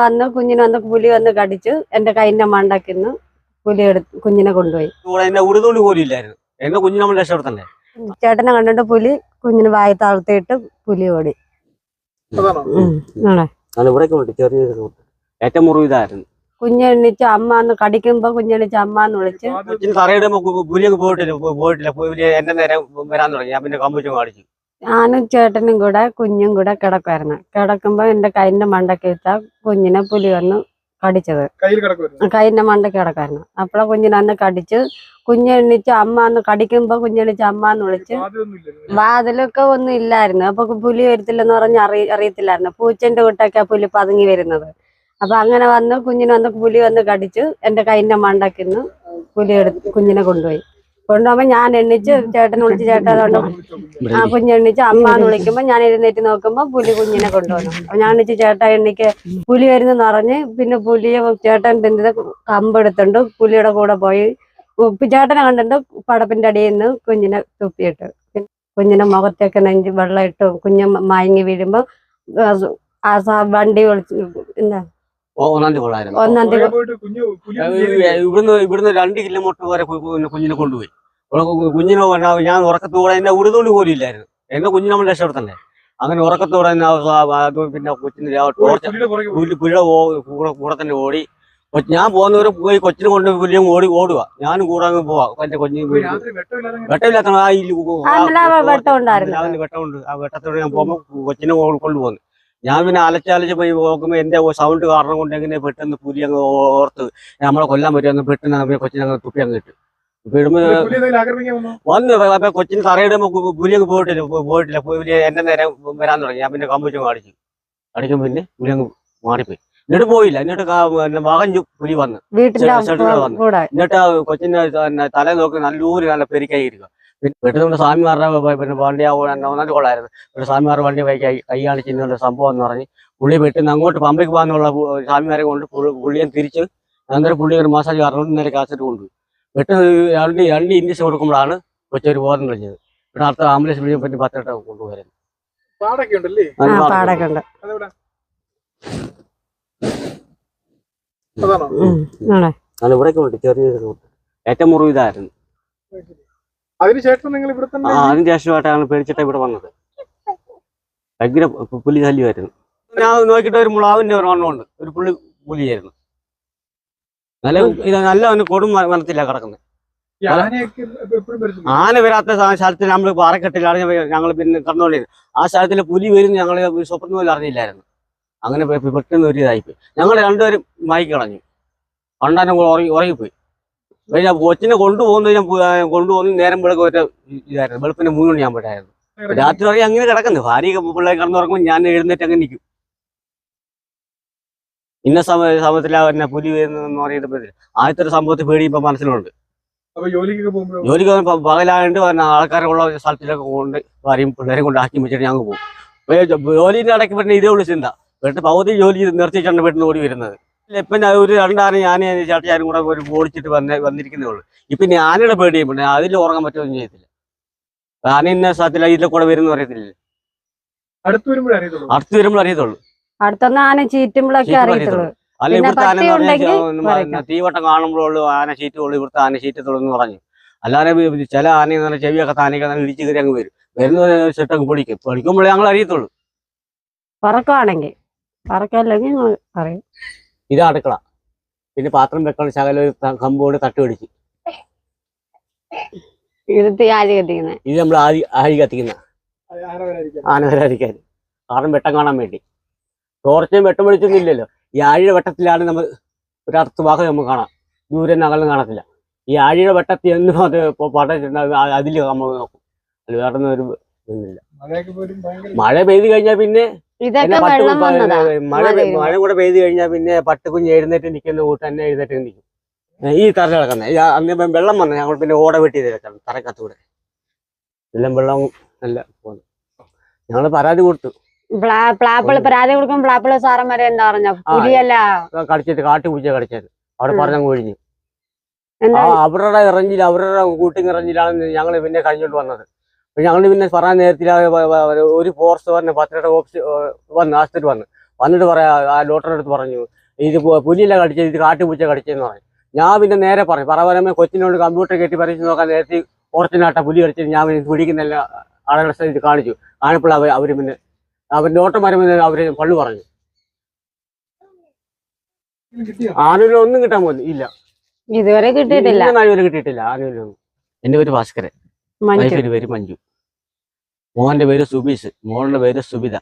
വന്ന് കുഞ്ഞിനെ വന്ന് പുലി വന്ന് കടിച്ച് എന്റെ കൈന്റെ മണ്ടക്കിന്ന് പുലി എടുത്ത് കുഞ്ഞിനെ കൊണ്ടുപോയി. പോലും ഇല്ലായിരുന്നു. എന്റെ കുഞ്ഞിനെ നമ്മൾ രക്ഷപ്പെടുത്തണ്ടേ? ചേട്ടനെ കണ്ടിട്ട് പുലി കുഞ്ഞിന് വായി താഴ്ത്തിയിട്ട് പുലി ഓടി. ഏറ്റവും മുറിവ് ഇതായിരുന്നു. കുഞ്ഞെണ്ണിച്ച് അമ്മ എന്ന് കടിക്കുമ്പോ കുഞ്ഞെണ്ണിച്ച് അമ്മ എന്ന് വിളിച്ച് കൊച്ചിന് പുലി അങ്ങ് പോയിട്ടില്ല പോയിട്ടില്ല. എന്റെ നേരം വരാൻ തുടങ്ങി. ഞാൻ പിന്നെ കമ്പുച്ചു കാണിച്ചു ഞാനും ചേട്ടനും കൂടെ കുഞ്ഞും കൂടെ കിടക്കുമായിരുന്നു കിടക്കുമ്പോ എന്റെ കൈന്റെ മണ്ടക്ക് ഇട്ട കുഞ്ഞിനെ പുലി വന്ന് കടിച്ചത്. കൈന്റെ മണ്ടക്ക് കിടക്കായിരുന്നു. അപ്പളെ കുഞ്ഞിനെ അന്ന് കടിച്ച് കുഞ്ഞെണ്ണിച്ച് അമ്മ അന്ന് കടിക്കുമ്പോ കുഞ്ഞെണ്ണിച്ച് അമ്മ എന്ന് വിളിച്ച് വാതിലൊക്കെ ഒന്നും ഇല്ലായിരുന്നു. അപ്പൊ പുലി വരത്തില്ലെന്ന് പറഞ്ഞ് അറി അറിയത്തില്ലായിരുന്നു. പൂച്ചന്റെ കൂട്ടൊക്കെ പുലി പതുങ്ങി വരുന്നത്. അപ്പൊ അങ്ങനെ വന്ന് കുഞ്ഞിനെ വന്ന് പുലി വന്ന് കടിച്ച് എന്റെ കൈന്റെ മണ്ടക്കിന്ന് പുലി എടുത്ത് കുഞ്ഞിനെ കൊണ്ടുപോയി. കൊണ്ടുപോകുമ്പോ ഞാൻ എണ്ണിച്ച് ചേട്ടനെ വിളിച്ച് ചേട്ടാ അതുകൊണ്ട് ആ കുഞ്ഞെണ്ണിച്ച് അമ്മ എന്ന് വിളിക്കുമ്പോ ഞാൻ എഴുന്നേറ്റ് നോക്കുമ്പോ പുലി കുഞ്ഞിനെ കൊണ്ടുവന്നു. അപ്പൊ ഞാൻ എണ്ണിച്ച് ചേട്ടാ എണ്ണിക്ക് പുലി വരുന്ന നിറഞ്ഞ് പിന്നെ പുലിയെ ചേട്ടൻ പിന്നെ കമ്പെടുത്തുണ്ട് പുലിയുടെ കൂടെ പോയി. ചേട്ടനെ കണ്ടിട്ട് പടപ്പിന്റെ അടിയിൽ നിന്ന് കുഞ്ഞിനെ തുപ്പിയിട്ട്. കുഞ്ഞിനെ മുഖത്തേക്ക് നെഞ്ച് വെള്ളം ഇട്ട് കുഞ്ഞ് മയങ്ങി വീഴുമ്പോ ആ വണ്ടി വിളിച്ച് എന്താ? ഒന്നാം തീയതി കൊള്ളായിരുന്നു ഒന്നാം തീയതി കുഞ്ഞ് ഇവിടുന്ന് ഇവിടുന്ന് രണ്ട് കിലോമീറ്റർ വരെ കുഞ്ഞിനെ കൊണ്ടുപോയി. കുഞ്ഞിനെ ഞാൻ ഉറക്കത്തോടെ എന്നെ ഉടുതുള്ളി പോലും ഇല്ലായിരുന്നു. എന്റെ കുഞ്ഞിനെ നമ്മൾ രക്ഷപ്പെടുത്തണ്ടേ? അങ്ങനെ ഉറക്കത്തോടെ പിന്നെ കൊച്ചിന് ടോർച്ച് പുഴ കൂടെ കൂടെ തന്നെ ഓടി. ഞാൻ പോകുന്നവര് പോയി കൊച്ചിനെ കൊണ്ട് പുല്ലും ഓടി ഓടുക ഞാനും കൂടെ അങ്ങ് പോവാ. എന്റെ ഇങ്ങനെ വെട്ടമില്ലാത്ത വെട്ടമുണ്ട്. ആ വെട്ടത്തോടെ ഞാൻ പോകുമ്പോ കൊച്ചിനെ കൊണ്ടുപോകുന്നു. ഞാൻ പിന്നെ അലച്ചാലച്ച് പോയി നോക്കുമ്പോ എന്റെ സൗണ്ട് കാരണം കൊണ്ട് എങ്ങനെ പെട്ടെന്ന് പുലി അങ്ങ് ഓർത്ത് നമ്മളെ കൊല്ലാൻ പറ്റുമെന്ന് പെട്ടെന്ന് കൊച്ചിനെ അങ്ങ് തുപ്പി അങ്ങ് ഇട്ടു. ഇടുമ്പോ വന്നോ? വന്ന്. അപ്പൊ കൊച്ചിന് തറയിടുമ്പോ പുലി അങ്ങ് പോയിട്ടില്ല. പോയിട്ടില്ല. പുലി എന്റെ നേരെ വരാൻ തുടങ്ങി. ഞാൻ പിന്നെ കമ്പുച്ച മാടിച്ചു അടിക്കും പിന്നെ പുലി അങ്ങ് മാറിപ്പോയി. എന്നിട്ട് പോയില്ല. എന്നിട്ട് പിന്നെ പുലി വന്ന്. വന്ന്. എന്നിട്ട് കൊച്ചിന്റെ തല നോക്കി നല്ലൂര് നല്ല പെരിക്കായിരിക്കുക പിന്നെ പെട്ടെന്ന് നമ്മുടെ സ്വാമിമാരുടെ വ- പിന്നെ വണ്ടി ഒന്നാം കൊള്ളായിരുന്നു. ഒരു സ്വാമിമാരുടെ വണ്ടി കൈ കൈ കൈ കാണിച്ച് ഇന്നൊരു സംഭവം എന്ന് പറഞ്ഞ് പുള്ളി വീട്ടിൽ നിന്ന് അങ്ങോട്ട് പമ്പയ്ക്ക് പോകാന്നുള്ള സ്വാമിമാരെ കൊണ്ട് പുള്ളി- പുള്ളിയെ തിരിച്ച് അന്നേരം പുള്ളി ഒരു മാസാജ് കാരണം നേരെ കാസറ്റ് കൊണ്ടുപോയി. പെട്ടെന്ന് ഈ രണ്ട് രണ്ട് ഇഞ്ചക്ഷൻ കൊടുക്കുമ്പോഴാണ് കൊച്ചൊരു ബോധം കഴിഞ്ഞത് പിന്നെ അടുത്ത ആംബുലൻസ് വിളിച്ച് പറ്റി പാടൊക്കെ ഉണ്ടല്ലേ? പാടൊക്കെ ഉണ്ട്. അതാണോ? ഉണ്ട് ചെറിയ ഏറ്റവും മുറിവ് ഇതായിരുന്നു. അതിനുശേഷം നിങ്ങൾ ഇവിടെ തന്നെ ആ അതിന് ശേഷമായിട്ടാണ് പേടിച്ചിട്ട് ഇവിടെ വന്നത്. ഭയങ്കര പുലി ശല്യമായിരുന്നു. ഞാൻ നോക്കിയിട്ട് ഒരു മുളാവിന്റെ ഒരു വണ്ണമുണ്ട് ഒരു പുള്ളി പുലിയായിരുന്നു. നല്ല ഇത് നല്ല അവന് കൊടും വനത്തില്ല വനത്തിലാ കിടക്കുന്നത്. ആന വരാത്ത സ- സ്ഥലത്ത് നമ്മൾ പാറക്കെട്ടിലാണ് ഞങ്ങൾ പിന്നെ കടന്നുകൊണ്ടിരുന്നത് ആ സ്ഥലത്തിൽ പുലി വരും ഞങ്ങൾ സ്വപ്നം പോലും അറിഞ്ഞില്ലായിരുന്നു. അങ്ങനെ പെട്ടെന്ന് ഒരു ഇതായിപ്പോയി. ഞങ്ങൾ രണ്ടുപേരും മയക്കി കളഞ്ഞു. പണ്ടാനും ഉറങ്ങി ഉറങ്ങിപ്പോയി. പിന്നെ കൊച്ചിനെ കൊണ്ടുപോകുന്നത് ഞാൻ കൊണ്ടുപോകുന്ന നേരം വിളക്ക് ഒറ്റ ഇതായിരുന്നു. വെളുപ്പിന് മൂന്ന് മണി ആകുമ്പോഴായിരുന്നു രാത്രി വരെ അങ്ങനെ കിടക്കുന്നു. ഭാര്യ പിള്ളേർ കിടന്നുറങ്ങുമ്പോൾ ഞാൻ എഴുന്നേറ്റ് അങ്ങനെ നിൽക്കും ഇന്ന സമയ സമയത്തിലാ എന്നെ പുലി വരുന്നതെന്ന് പറയുന്നത് ആദ്യത്തെ ഒരു സംഭവത്തിൽ പേടി ഇപ്പൊ മനസ്സിലുണ്ട് ജോലിക്ക് പോകുമ്പോ പകലായതുകൊണ്ട് ആൾക്കാരെ ഉള്ള സ്ഥലത്തിലൊക്കെ കൊണ്ട് ഭാര്യയും പിള്ളേരെ കൊണ്ട് ആക്കി വെച്ചിട്ട് ഞങ്ങൾ പോകും. ജോലിന്റെ ഇടയ്ക്ക് പറഞ്ഞാൽ ഇതേ ഉള്ളു ചിന്ത. വീട്ടിൽ പകുതി ജോലി നിർത്തിയിട്ടാണ് വീട്ടിൽ നിന്ന് ഓടി വരുന്നത്. ഇപ്പൊ ഞാൻ ഒരു രണ്ടാന ഞാൻ ചേട്ടനും കൂടെ ഒരു ഓടിച്ചിട്ട് വന്ന് വന്നിരിക്കുന്നേ ഉള്ളൂ. ഇപ്പൊ ഇനി ആനയുടെ പേടി പിന്നെ അതിൽ ഉറങ്ങാൻ പറ്റുമൊന്നും ചെയ്യത്തില്ല ആന ഇന്ന സ്ഥലത്തില്ല ഇതിലെ കൂടെ വരുന്ന അറിയത്തില്ല അടുത്ത് വരുമ്പോൾ അറിയത്തുള്ളൂ. അടുത്തൊന്ന് ആന ചീറ്റുമ്പോഴൊക്കെ അറിയത്തുള്ളൂ. അല്ല ഇവിടുത്തെ ആന തീവട്ടം കാണുമ്പോഴുള്ളൂ ആന ചീറ്റുള്ളൂ ഇവിടുത്തെ ആന ചീറ്റത്തുള്ളൂ എന്ന് പറഞ്ഞു. അല്ലാതെ ചില ആന എന്ന് പറഞ്ഞാൽ ചെവിയൊക്കെ താനൊക്കെ തന്നെ ഇടിച്ച് കയറി അങ്ങ് വരും. വരുന്ന സെട്ടങ്ങ് പൊടിക്കും. പൊടിക്കുമ്പോഴേ ഞങ്ങൾ അറിയത്തുള്ളൂ. പറക്കുവാണെങ്കിൽ പറക്കല്ലെങ്കിൽ അറിയും. പറയും ഇത് അടുക്കള. പിന്നെ പാത്രം വെക്കണം ശകല ഒരു ത- കമ്പോട് തട്ട് പിടിച്ച്. ഇത് തീയാരി കത്തിക്കുന്നത് ഇത് നമ്മൾ ആരി ആഴി കത്തിക്കുന്ന. ആനവരായിരിക്കാൻ പാത്രം കാരണം വെട്ടം കാണാൻ വേണ്ടി. ടോർച്ചും വെട്ടം വെളിച്ചൊന്നും ഇല്ലല്ലോ. ഈ ആഴിയുടെ വെട്ടത്തിലാണ് നമ്മൾ ഒരു അടുത്ത ഭാഗം നമുക്ക് കാണാം. ദൂരെ നകലും കാണത്തില്ല. ഈ ആഴിയുടെ വെട്ടത്തിൽ എന്ന് അത് പട അതിൽ നമ്മൾ നോക്കും. അത് വേറെ ഒന്നും ഒരു ഭയങ്കര മഴ പെയ്ത് കഴിഞ്ഞാൽ പിന്നെ ഇതൊക്കെ വെള്ളം വന്നതാ. മഴ മഴ കൂടെ പെയ്ത് കഴിഞ്ഞാൽ പിന്നെ പട്ടുകുഞ്ഞ് എഴുന്നേറ്റ് നിൽക്കുന്ന കൂട്ട് തന്നെ എഴുന്നേറ്റ് നിൽക്കും ഈ തറ കിടക്കുന്നത് അന്ന് വെള്ളം വന്നു. ഞങ്ങൾ പിന്നെ ഓട വെട്ടി കിടക്കണം തറക്കത്തൂടെ എല്ലാം വെള്ളം നല്ല പോകുന്നു ഞങ്ങൾ പരാതി കൊടുത്തു. പ്ലാ- പ്ലാപ്പിൾ പരാതി കൊടുക്കും പ്ലാപ്പിൾ സാറന്മാരെ എന്താ പറഞ്ഞ? പുലിയല്ല കടിച്ചിട്ട് കാട്ടി പൂച്ച കടിച്ചത്. അവിടെ പറഞ്ഞു കഴിഞ്ഞു ഒഴിഞ്ഞു. അവരുടെ ഇറഞ്ഞില്ല അവരുടെ കൂട്ടിങ് ഇറങ്ങിയിലാണ് ഞങ്ങൾ പിന്നെ കഴിഞ്ഞോണ്ട് വന്നത്. ഞങ്ങൾ പിന്നെ പറയാൻ നേരത്തിൽ ഒരു ഫോറസ്റ്റ് പറഞ്ഞ പത്തിരയുടെ ഓഫീസ് വന്ന് ആശുപത്രി വന്ന്. വന്നിട്ട് പറയാ ആ ഡോക്ടറുടെ അടുത്ത് പറഞ്ഞു ഇത് പുലിയില്ല കടിച്ചത് ഇത് കാട്ടുപൂച്ച കടിച്ചെന്ന് പറഞ്ഞു. ഞാൻ പിന്നെ നേരെ പറഞ്ഞു പറവരമേ കൊച്ചിനോട് കമ്പ്യൂട്ടർ കയറ്റി പരീക്ഷ നോക്കാൻ നേരത്തെ ഓർച്ചിനാട്ട പുലി കടിച്ചത് ഞാൻ പിന്നെ പിടിക്കുന്നില്ല. ആളുകളെ ഇത് കാണിച്ചു. കാണിപ്പോൾ അവർ അവർ പിന്നെ അവർ ഡോക്ടർമാരെ പിന്നെ അവർ പള്ളു പറഞ്ഞു. ആനുകൂല്യം ഒന്നും കിട്ടാൻ പോകുന്നു ഇല്ല. ഇതുവരെ കിട്ടിയിട്ടില്ല. വരെ കിട്ടിയിട്ടില്ല. ആനുകൂല്യം ഒന്നും. എന്റെ പേര് ഭാസ്കരൻ. മഞ്ജു. പേര് മഞ്ജു. മോന്റെ പേര് സുബീഷ്. മോളുടെ പേര് സുബിത.